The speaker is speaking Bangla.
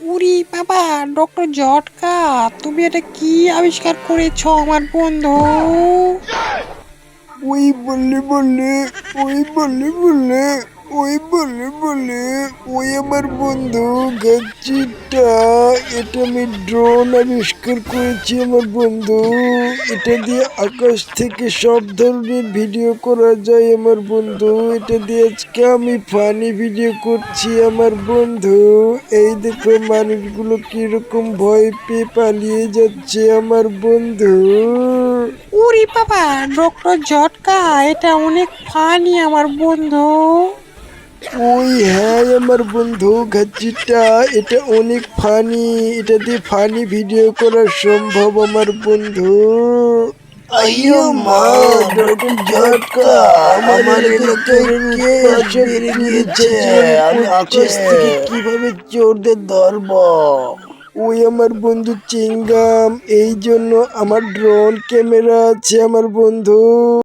উরি বাবা, ডক্টর জটকা, তুমি এটা কি আবিষ্কার করেছ আমার বন্ধু? ওই বললে বললে, ওই বললে বললে। ওই বলে বলে ওই আমার বন্ধু গাছিটা এটা আমি ড্রোন আবিষ্কার করেছি আমার বন্ধু। এটা দিয়ে আকাশ থেকে সব ধরনের ভিডিও করা যায় আমার বন্ধু। এটা দিয়ে আজকে আমি ফানি ভিডিও করছি আমার বন্ধু। এই দেখো মানুষগুলো কীরকম ভয় পেয়ে পালিয়ে যাচ্ছে আমার বন্ধু। উরি বাবা ডক্টর জটকা এটা অনেক ফানি আমার বন্ধু। ওই হ্যাঁ আমার বন্ধু গাছিটা এটা অনেক ফানি এটা দিয়ে ফানি ভিডিও করা সম্ভব আমার বন্ধু। আইয়ো মা ডক্টর ঝটকা আমার কে আমি আকাশ থেকে কীভাবে চোরদের ধরব? ওই আমার বন্ধু চিঙ্গাম এই জন্য আমার ড্রোন ক্যামেরা আছে আমার বন্ধু।